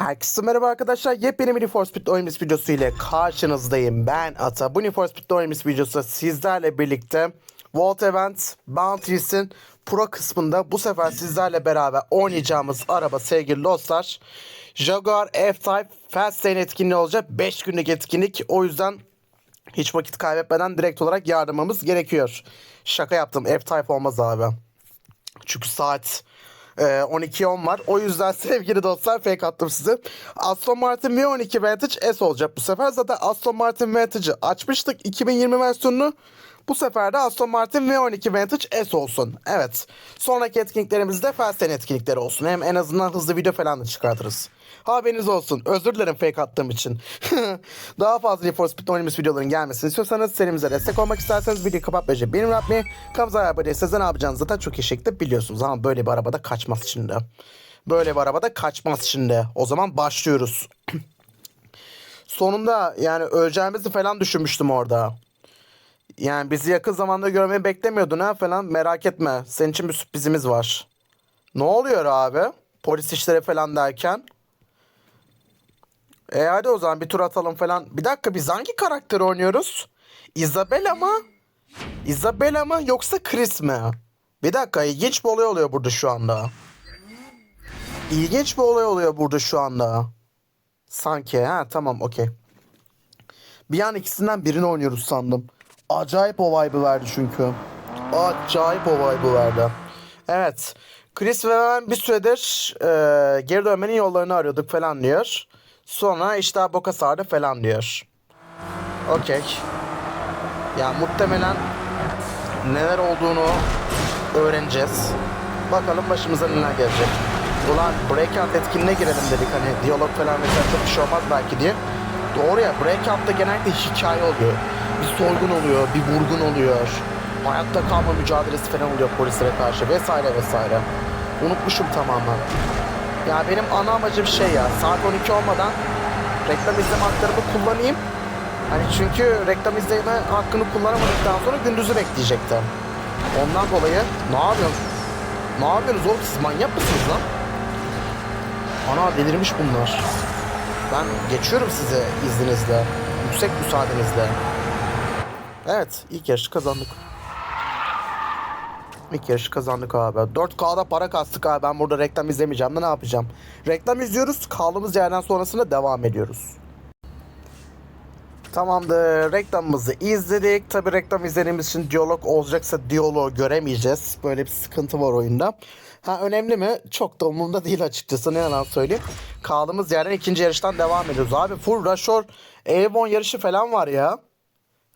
Herkese merhaba arkadaşlar. Yepyeni bir Need for Speed oyunumuz videosu ile karşınızdayım. Ben Ata. Bu Need for Speed oyunumuz videosu sizlerle birlikte Vault Event Bounties'in Pro kısmında bu sefer sizlerle beraber oynayacağımız araba sevgili dostlar. Jaguar F-Type Fast Lane etkinliği olacak. 5 günlük etkinlik. O yüzden hiç vakit kaybetmeden direkt olarak yardımımız gerekiyor. Şaka yaptım. F-Type olmaz abi. Çünkü saat e, 12.10 var. O yüzden sevgili dostlar fake attım size. Aston Martin V12 Vantage S olacak bu sefer. Zaten Aston Martin Vantage'ı açmıştık 2020 versiyonunu. Bu sefer de Aston Martin V12 Vantage S olsun. Evet. Sonraki etkinliklerimizde Felsen etkinlikleri olsun. Hem en azından hızlı video falan da çıkartırız. Haberiniz olsun. Özür dilerim fake attığım için. Daha fazla Need for Speed oynamış videoların gelmesini istiyorsanız serimize destek olmak isterseniz videoyu kapatmayacak benim yapmayı. Kamza araba değilse ne yapacağınızı zaten çok iyi şekilde biliyorsunuz. Ama böyle bir arabada kaçmaz şimdi. Böyle bir arabada kaçmaz şimdi. O zaman başlıyoruz. Sonunda yani öleceğimizi falan düşünmüştüm orada. Yani bizi yakın zamanda görmeyi beklemiyordun ha falan merak etme. Senin için bir sürprizimiz var. Ne oluyor abi? Polis işleri falan derken. E hadi o zaman bir tur atalım falan. Bir dakika biz hangi karakteri oynuyoruz? Isabella mı? Isabella mı yoksa Chris mi? Bir dakika ilginç bir olay oluyor burada şu anda. İlginç bir olay oluyor burada şu anda. Sanki ha tamam okey. Bir an ikisinden birini oynuyoruz sandım. Acayip o vibe'ı verdi çünkü. Acayip o vibe'ı verdi. Evet. Chris ve ben bir süredir e, geri dönmenin yollarını arıyorduk falan diyor. Sonra işte boka sardı falan diyor. Okey. Ya muhtemelen neler olduğunu öğreneceğiz. Bakalım başımıza neler gelecek. Ulan Breakout etkinliğine girelim dedik hani diyalog falan mesela çok bir şey olmaz belki diye. Doğru ya Breakout'ta genellikle hikaye oluyor. Bir soygun oluyor, bir vurgun oluyor. Hayatta kalma mücadelesi falan oluyor polislere karşı vesaire vesaire. Unutmuşum tamamen. Ya benim ana amacım şey ya saat 12 olmadan reklam izleme haklarımı kullanayım. Hani çünkü reklam izleme hakkını kullanamadıktan sonra gündüzü bekleyecektim. Ondan dolayı ne yapıyorsun? Ne yapıyorsunuz oğlum siz manyak mısınız lan? Ana delirmiş bunlar. Ben geçiyorum size izninizle. Yüksek müsaadenizle. Evet ilk yarışı kazandık. İlk yarışı kazandık abi. 4K'da para kastık abi. Ben burada reklam izlemeyeceğim de ne yapacağım? Reklam izliyoruz. Kaldığımız yerden sonrasında devam ediyoruz. Tamamdır. Reklamımızı izledik. Tabi reklam izlediğimiz için diyalog olacaksa diyaloğu göremeyeceğiz. Böyle bir sıkıntı var oyunda. Ha önemli mi? Çok da umurumda değil açıkçası. Ne yalan söyleyeyim. Kaldığımız yerden ikinci yarıştan devam ediyoruz. Abi full Rashor Avon yarışı falan var ya.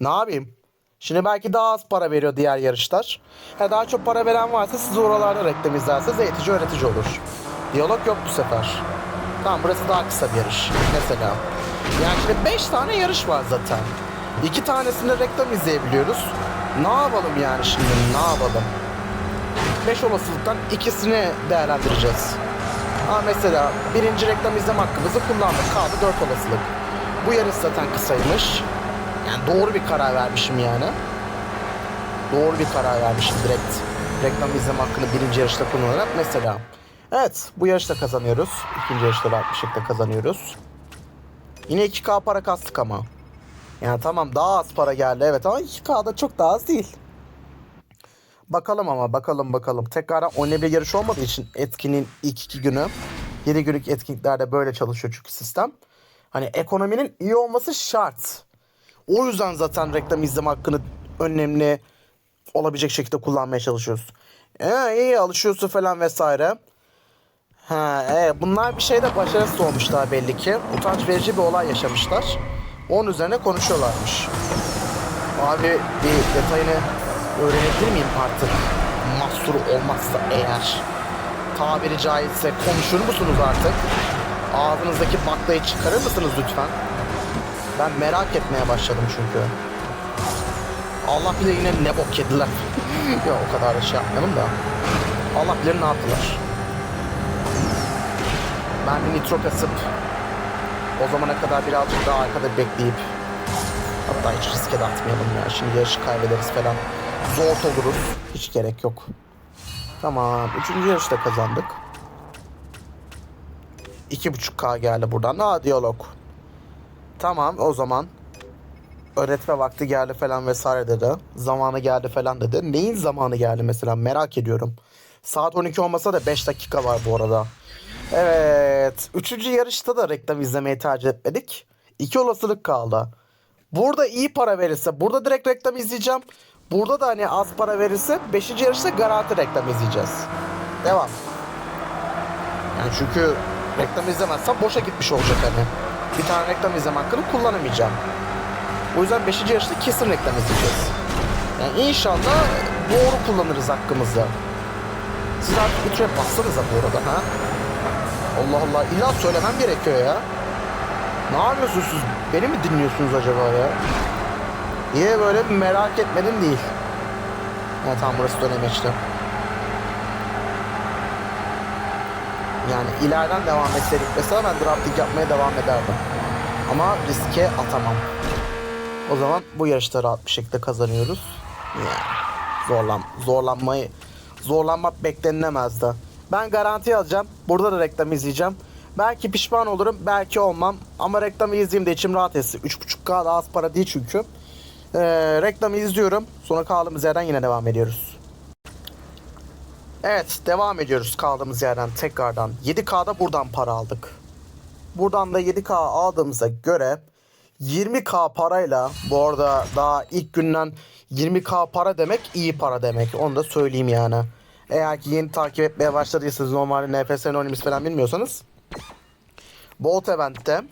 Ne yapayım? Şimdi belki daha az para veriyor diğer yarışlar. Ha, daha çok para veren varsa siz oralarda reklam izlerseniz eğitici öğretici olur. Diyalog yok bu sefer. Tamam burası daha kısa bir yarış. Mesela. Yani şimdi 5 tane yarış var zaten. 2 tanesinde reklam izleyebiliyoruz. Ne yapalım yani şimdi ne yapalım? 5 olasılıktan ikisini değerlendireceğiz. Ha mesela birinci reklam izleme hakkımızı kullandık. Kaldı 4 olasılık. Bu yarış zaten kısaymış. Yani doğru bir karar vermişim yani. Doğru bir karar vermişim direkt. Reklam izleme hakkını birinci yarışta kullanarak mesela. Evet bu yarışta kazanıyoruz. İkinci yarışta da bir şekilde kazanıyoruz. Yine 2K para kastık ama. Yani tamam daha az para geldi evet ama 2K da çok daha az değil. Bakalım ama bakalım bakalım. Tekrardan oynayabilir yarış olmadığı için etkinin ilk iki günü. 7 günlük etkinliklerde böyle çalışıyor çünkü sistem. Hani ekonominin iyi olması şart. O yüzden zaten reklam izleme hakkını önemli olabilecek şekilde kullanmaya çalışıyoruz. Ee, iyi alışıyorsun falan vesaire. Ha, evet, bunlar bir şeyde başarısız olmuşlar belli ki. Utanç verici bir olay yaşamışlar. Onun üzerine konuşuyorlarmış. Abi bir detayını öğrenebilir miyim artık? Mahsur olmazsa eğer. Tabiri caizse konuşur musunuz artık? Ağzınızdaki baklayı çıkarır mısınız lütfen? Ben merak etmeye başladım çünkü. Allah bilir yine ne bok yediler. ya o kadar da şey yapmayalım da. Allah bilir ne yaptılar. Ben bir nitro kasıp o zamana kadar birazcık daha arkada bekleyip hatta hiç riske de atmayalım ya. Şimdi yarışı kaybederiz falan. Zor oluruz. Hiç gerek yok. Tamam. Üçüncü yarışta kazandık. 2.5K geldi buradan. Ha diyalog. Tamam o zaman. Öğretme vakti geldi falan vesaire dedi. Zamanı geldi falan dedi. Neyin zamanı geldi mesela merak ediyorum. Saat 12 olmasa da 5 dakika var bu arada. Evet. Üçüncü yarışta da reklam izlemeyi tercih etmedik. İki olasılık kaldı. Burada iyi para verirse burada direkt reklam izleyeceğim. Burada da hani az para verirse 5. yarışta garanti reklam izleyeceğiz. Devam. Yani çünkü reklam izlemezsem boşa gitmiş olacak hani. Bir tane reklam izleme hakkını kullanamayacağım. O yüzden 5. yarışta kesin reklam izleyeceğiz. Yani inşallah doğru kullanırız hakkımızı. Siz artık bir trap bassanıza bu arada ha. Allah Allah illa söylemem gerekiyor ya. Ne yapıyorsunuz siz? Beni mi dinliyorsunuz acaba ya? Niye böyle merak etmedim değil. Ha tamam burası dönemeçti. Yani ileriden devam etseydik mesela ben drafting yapmaya devam ederdim. Ama riske atamam. O zaman bu yarışta rahat bir şekilde kazanıyoruz. Yani zorlan zorlanmayı zorlanmak beklenilemezdi. Ben garanti alacağım. Burada da reklam izleyeceğim. Belki pişman olurum, belki olmam. Ama reklamı izleyeyim de içim rahat etsin. 3.5K da az para değil çünkü. Ee, reklamı izliyorum. Sonra kaldığımız yerden yine devam ediyoruz. Evet, devam ediyoruz kaldığımız yerden tekrardan. 7K'da buradan para aldık. Buradan da 7K aldığımıza göre 20K parayla bu arada daha ilk günden 20K para demek iyi para demek. Onu da söyleyeyim yani. Eğer ki yeni takip etmeye başladıysanız normalde NFS Anonymous falan bilmiyorsanız Bolt Event'te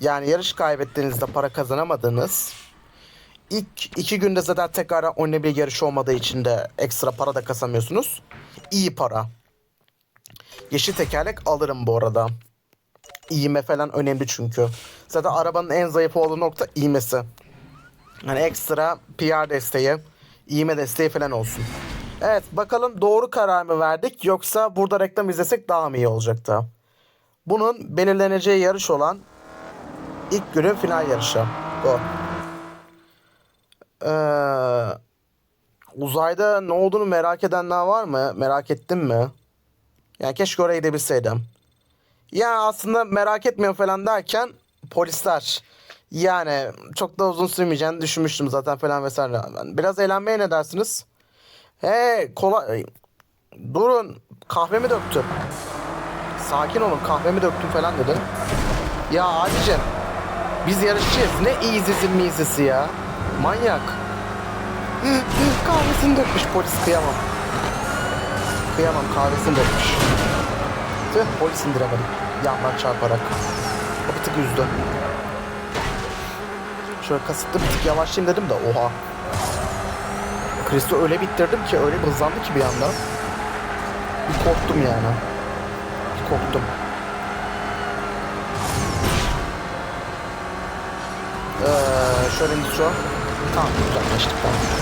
yani yarış kaybettiğinizde para kazanamadığınız ilk iki günde zaten tekrar bir yarış olmadığı için de ekstra para da kazanmıyorsunuz. İyi para. Yeşil tekerlek alırım bu arada. İğme falan önemli çünkü. Zaten arabanın en zayıf olduğu nokta iğmesi. Yani ekstra PR desteği, iğme desteği falan olsun. Evet bakalım doğru karar mı verdik yoksa burada reklam izlesek daha mı iyi olacaktı? Bunun belirleneceği yarış olan ilk günün final yarışı. Go. Ee, uzayda ne olduğunu merak edenler var mı? Merak ettin mi? Yani keşke oraya gidebilseydim. Ya aslında merak etmiyorum falan derken polisler. Yani çok da uzun sürmeyeceğini düşünmüştüm zaten falan vesaire. Biraz eğlenmeye ne dersiniz? He kolay. Durun kahvemi döktüm. Sakin olun kahvemi döktüm falan dedi. Ya abicim biz yarışçıyız. Ne easy'si mizisi ya. Manyak. Kahvesini dökmüş polis kıyamam. Kıyamam kahvesini dökmüş. Tüh polis indiremedim. Yandan çarparak. O bir tık üzdü. Şöyle kasıtlı bir tık yavaşlayayım dedim de oha. Chris'i öyle bittirdim ki öyle bir hızlandı ki bir anda. Bir korktum yani. Bir korktum. Ee, şöyle nitro. Tamam uzaklaştık tamam.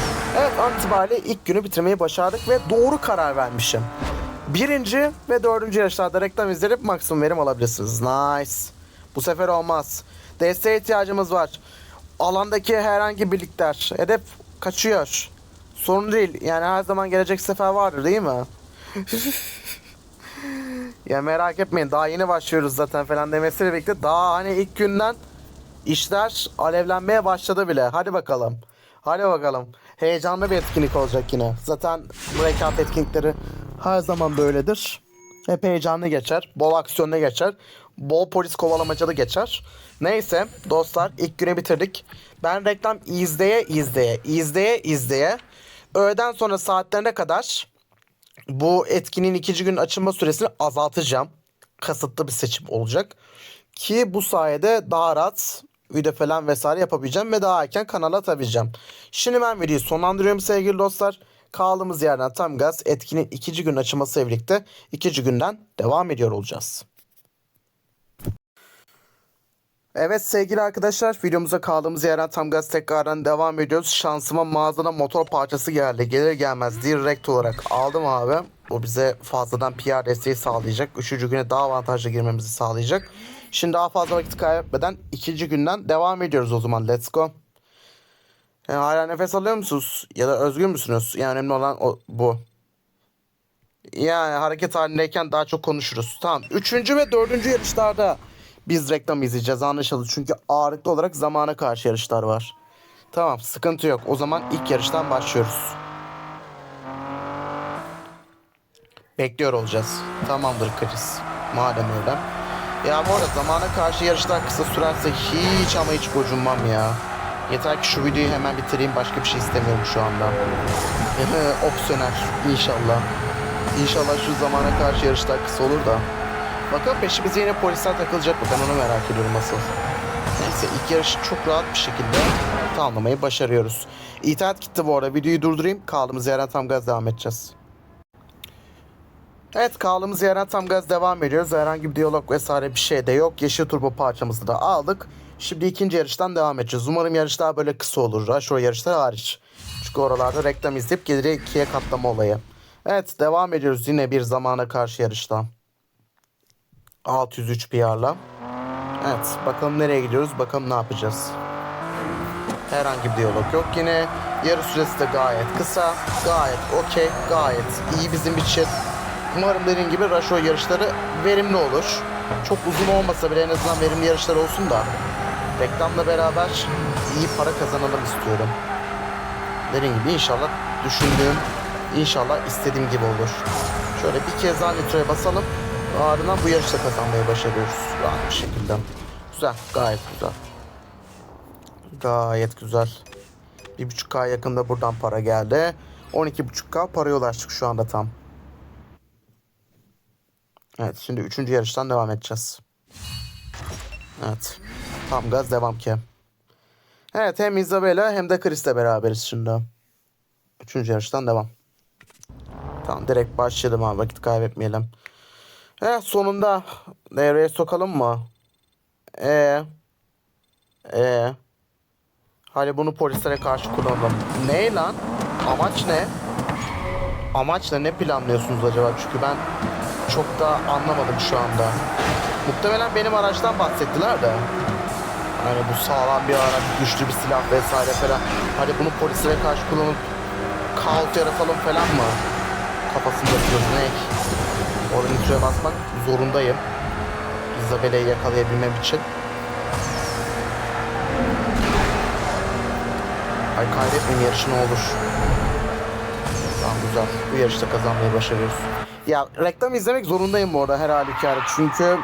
Evet an ilk günü bitirmeyi başardık ve doğru karar vermişim. Birinci ve dördüncü yarışlarda reklam izleyip maksimum verim alabilirsiniz. Nice. Bu sefer olmaz. Desteğe ihtiyacımız var. Alandaki herhangi birlikler. Hedef kaçıyor. Sorun değil. Yani her zaman gelecek sefer vardır değil mi? ya merak etmeyin. Daha yeni başlıyoruz zaten falan demesiyle birlikte. Daha hani ilk günden işler alevlenmeye başladı bile. Hadi bakalım. Hadi bakalım. Heyecanlı bir etkinlik olacak yine. Zaten rekabet etkinlikleri her zaman böyledir. Hep heyecanlı geçer. Bol aksiyonlu geçer. Bol polis kovalamacalı geçer. Neyse dostlar ilk günü bitirdik. Ben reklam izleye izleye izleye izleye öğleden sonra saatlerine kadar bu etkinin ikinci gün açılma süresini azaltacağım. Kasıtlı bir seçim olacak. Ki bu sayede daha rahat video falan vesaire yapabileceğim ve daha erken kanala atabileceğim. Şimdi ben videoyu sonlandırıyorum sevgili dostlar. Kaldığımız yerden tam gaz etkinin ikinci gün açılması birlikte ikinci günden devam ediyor olacağız. Evet sevgili arkadaşlar videomuza kaldığımız yerden tam gaz tekrardan devam ediyoruz. Şansıma mağazadan motor parçası geldi. Gelir gelmez direkt olarak aldım abi. Bu bize fazladan PR desteği sağlayacak. Üçüncü güne daha avantajlı girmemizi sağlayacak. Şimdi daha fazla vakit kaybetmeden ikinci günden devam ediyoruz o zaman. Let's go. Yani hala nefes alıyor musunuz? Ya da özgür müsünüz? Yani önemli olan o, bu. Yani hareket halindeyken daha çok konuşuruz. Tamam. Üçüncü ve dördüncü yarışlarda biz reklam izleyeceğiz anlaşıldı. Çünkü ağırlıklı olarak zamana karşı yarışlar var. Tamam sıkıntı yok. O zaman ilk yarıştan başlıyoruz. Bekliyor olacağız. Tamamdır Chris. Madem öyle. Ya bu arada zamana karşı yarışlar kısa sürerse hiç ama hiç gocunmam ya. Yeter ki şu videoyu hemen bitireyim. Başka bir şey istemiyorum şu anda. Opsiyonel. İnşallah. İnşallah şu zamana karşı yarışlar kısa olur da. Bakalım peşimize yine polisler takılacak mı? Ben onu merak ediyorum asıl. Neyse ilk yarışı çok rahat bir şekilde tamamlamayı başarıyoruz. İnternet gitti bu arada. Videoyu durdurayım. Kaldığımız yerden tam gaz devam edeceğiz. Evet kaldığımız yerden tam gaz devam ediyoruz. Herhangi bir diyalog vesaire bir şey de yok. Yeşil turbo parçamızı da aldık. Şimdi ikinci yarıştan devam edeceğiz. Umarım yarışlar böyle kısa olur. Hour yarışlar hariç. Çünkü oralarda reklam izleyip geliri ikiye katlama olayı. Evet devam ediyoruz yine bir zamana karşı yarışta. 603 PR'la. Evet bakalım nereye gidiyoruz bakalım ne yapacağız. Herhangi bir diyalog yok yine. Yarış süresi de gayet kısa. Gayet okey. Gayet iyi bizim için. Umarım dediğim gibi Hour yarışları verimli olur. Çok uzun olmasa bile en azından verimli yarışlar olsun da reklamla beraber iyi para kazanalım istiyorum. Dediğim gibi inşallah düşündüğüm, inşallah istediğim gibi olur. Şöyle bir kez daha nitroya basalım. Ardından bu yarışta kazanmayı başarıyoruz. Rahat bir şekilde. Güzel, gayet güzel. Gayet güzel. 1.5K yakında buradan para geldi. 12.5K paraya ulaştık şu anda tam. Evet şimdi üçüncü yarıştan devam edeceğiz. Evet. Tam gaz devam ki. Evet hem Isabella hem de Chris'le beraberiz şimdi. Üçüncü yarıştan devam. Tamam direkt başlayalım abi vakit kaybetmeyelim. Evet sonunda devreye sokalım mı? Ee, ee. Hadi bunu polislere karşı kullanalım. Ne lan? Amaç ne? Amaç ne? Ne planlıyorsunuz acaba? Çünkü ben çok da anlamadım şu anda. Muhtemelen benim araçtan bahsettiler de. Yani bu sağlam bir araç, güçlü bir silah vesaire falan. Hadi bunu polislere karşı kullanıp kaos yaratalım falan mı? Kafasında yapıyoruz ne? Orada nitroya basmak zorundayım. Isabella'yı yakalayabilmem için. Ay kaybetmeyeyim yarışı ne olur. Tamam güzel. Bu yarışta kazanmayı başarıyoruz. Ya reklam izlemek zorundayım bu arada her halükarda. Çünkü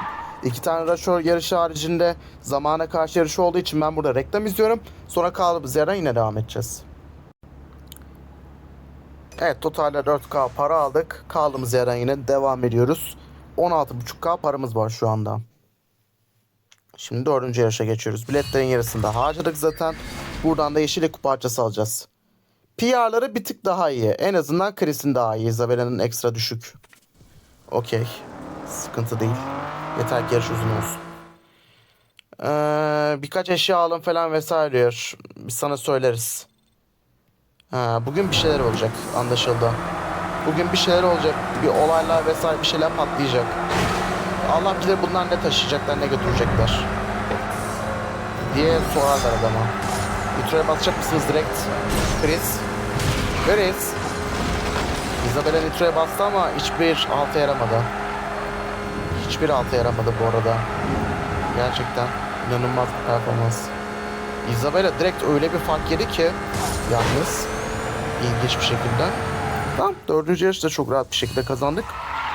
iki tane Hour yarışı haricinde zamana karşı yarışı olduğu için ben burada reklam izliyorum. Sonra kaldığımız yerden yine devam edeceğiz. Evet totalde 4K para aldık. Kaldığımız yerden yine devam ediyoruz. 16.5K paramız var şu anda. Şimdi dördüncü yarışa geçiyoruz. Biletlerin yarısında harcadık zaten. Buradan da yeşil kupa parçası alacağız. PR'ları bir tık daha iyi. En azından Chris'in daha iyi. Isabella'nın ekstra düşük. Okey. Sıkıntı değil. Yeter ki yarış uzun olsun. Ee, birkaç eşya alın falan vesaire diyor. Biz sana söyleriz. Ha, bugün bir şeyler olacak. Anlaşıldı. Bugün bir şeyler olacak. Bir olaylar vesaire bir şeyler patlayacak. Allah bilir bunlar ne taşıyacaklar ne götürecekler. Diye sorarlar adama. Nitro'ya basacak mısınız direkt? Chris. Chris. Isabella Nitro'ya bastı ama hiçbir alta yaramadı. Hiçbir alta yaramadı bu arada. Gerçekten inanılmaz bir performans. Isabella direkt öyle bir fark yedi ki yalnız ilginç bir şekilde. Tamam dördüncü yarışı çok rahat bir şekilde kazandık.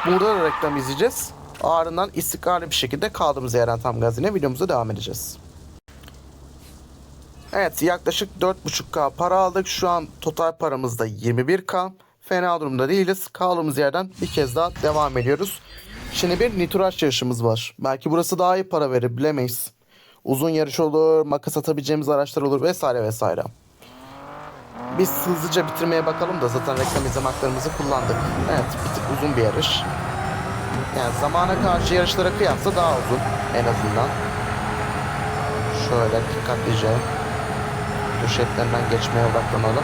Burada da reklam izleyeceğiz. Ardından istikrarlı bir şekilde kaldığımız yerden tam gaz yine videomuza devam edeceğiz. Evet yaklaşık 4.5K para aldık. Şu an total paramız da 21K. Fena durumda değiliz. Kaldığımız yerden bir kez daha devam ediyoruz. Şimdi bir nitraj yarışımız var. Belki burası daha iyi para verir bilemeyiz. Uzun yarış olur, makas atabileceğimiz araçlar olur vesaire vesaire. Biz hızlıca bitirmeye bakalım da zaten reklam izleme haklarımızı kullandık. Evet bir tık uzun bir yarış. Yani zamana karşı yarışlara kıyasla daha uzun en azından. Şöyle dikkatlice döşetlerinden geçmeye odaklanalım.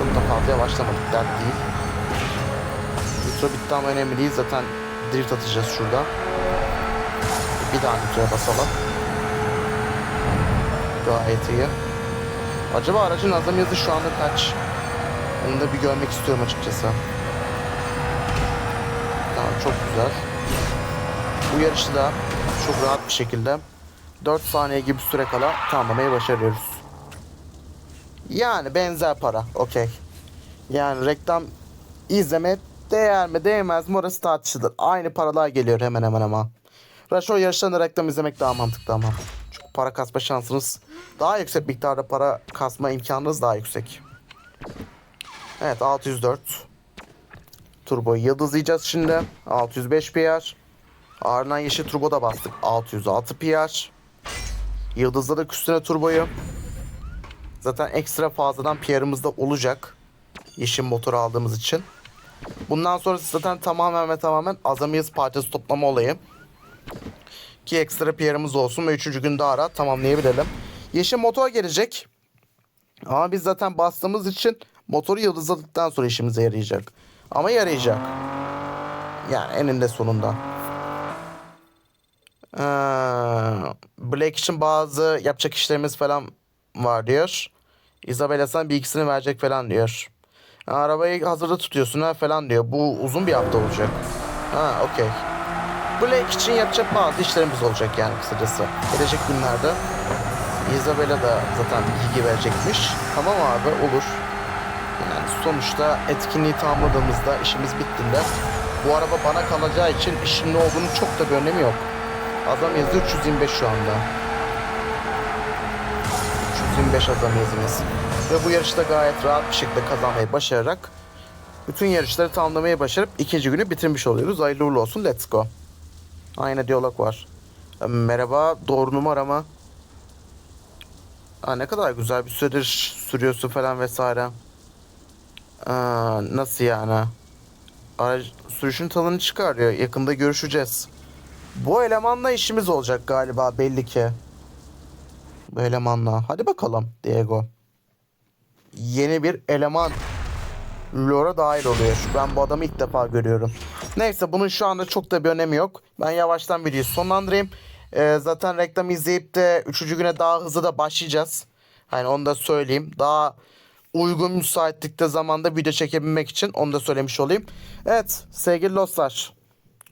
Çok da fazla yavaşlamadık dert değil. Nitro bitti ama önemli değil zaten drift atacağız şurada. Bir daha nitroya basalım. Gayet iyi. Acaba aracın azam yazı şu anda kaç? Onu da bir görmek istiyorum açıkçası. çok güzel. Bu yarışı da çok rahat bir şekilde 4 saniye gibi süre kala tamamlamayı başarıyoruz. Yani benzer para. Okey. Yani reklam izleme değer mi değmez mi orası tartışılır. Aynı paralar geliyor hemen hemen ama. Hour yarışlarında reklam izlemek daha mantıklı ama. Çünkü para kasma şansınız daha yüksek miktarda para kasma imkanınız daha yüksek. Evet 604. Turboyu yıldızlayacağız şimdi. 605 PR. Ardından yeşil turbo da bastık. 606 PR. Yıldızladık üstüne turboyu. Zaten ekstra fazladan PR'ımız da olacak. Yeşil motor aldığımız için. Bundan sonrası zaten tamamen ve tamamen azamiyız parçası toplama olayı. Ki ekstra PR'ımız olsun ve üçüncü günde ara tamamlayabilelim. Yeşil motor gelecek. Ama biz zaten bastığımız için motoru yıldızladıktan sonra işimize yarayacak. Ama yarayacak. Yani eninde sonunda. Ee, Black için bazı yapacak işlerimiz falan var diyor. Isabella sana bilgisini verecek falan diyor. Ha, arabayı hazırda tutuyorsun ha falan diyor. Bu uzun bir hafta olacak. Ha okey. Black için yapacak bazı işlerimiz olacak yani kısacası. Gelecek günlerde. Isabella da zaten bilgi verecekmiş. Tamam abi olur. Yani sonuçta etkinliği tamamladığımızda işimiz bittiğinde bu araba bana kalacağı için işin ne olduğunu çok da bir önemi yok. Adam yazıyor 325 şu anda. 325 adam yazımız. Ve bu yarışta gayet rahat bir şekilde kazanmayı başararak bütün yarışları tamamlamayı başarıp ikinci günü bitirmiş oluyoruz. Hayırlı uğurlu olsun. Let's go. Aynı diyalog var. E, Merhaba. Doğru numara mı? Aa, ne kadar güzel bir süredir sürüyorsun falan vesaire. Aa, nasıl yani? Aracı, sürüşün tadını çıkarıyor. Yakında görüşeceğiz. Bu elemanla işimiz olacak galiba belli ki. Bu elemanla. Hadi bakalım Diego. Yeni bir eleman. Lora dahil oluyor. Ben bu adamı ilk defa görüyorum. Neyse bunun şu anda çok da bir önemi yok. Ben yavaştan videoyu sonlandırayım. Ee, zaten reklam izleyip de 3. güne daha hızlı da başlayacağız. Hani onu da söyleyeyim. Daha uygun müsaitlikte zamanda video çekebilmek için onu da söylemiş olayım. Evet sevgili dostlar.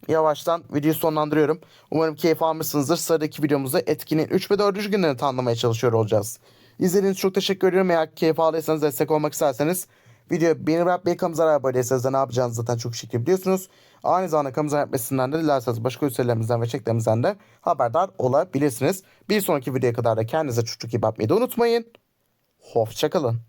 Yavaştan videoyu sonlandırıyorum. Umarım keyif almışsınızdır. Sıradaki videomuzda etkinin 3 ve 4. günlerini tanımlamaya çalışıyor olacağız. İzlediğiniz çok teşekkür ediyorum. Eğer keyif aldıysanız destek olmak isterseniz videoyu beğenip yapmayı kanalımıza abone değilseniz de ne yapacağınızı zaten çok şekilde biliyorsunuz. Aynı zamanda kanalımıza yapmasından da dilerseniz başka üselerimizden ve çeklerimizden de haberdar olabilirsiniz. Bir sonraki videoya kadar da kendinize çok çok iyi bakmayı da unutmayın. Hoşçakalın.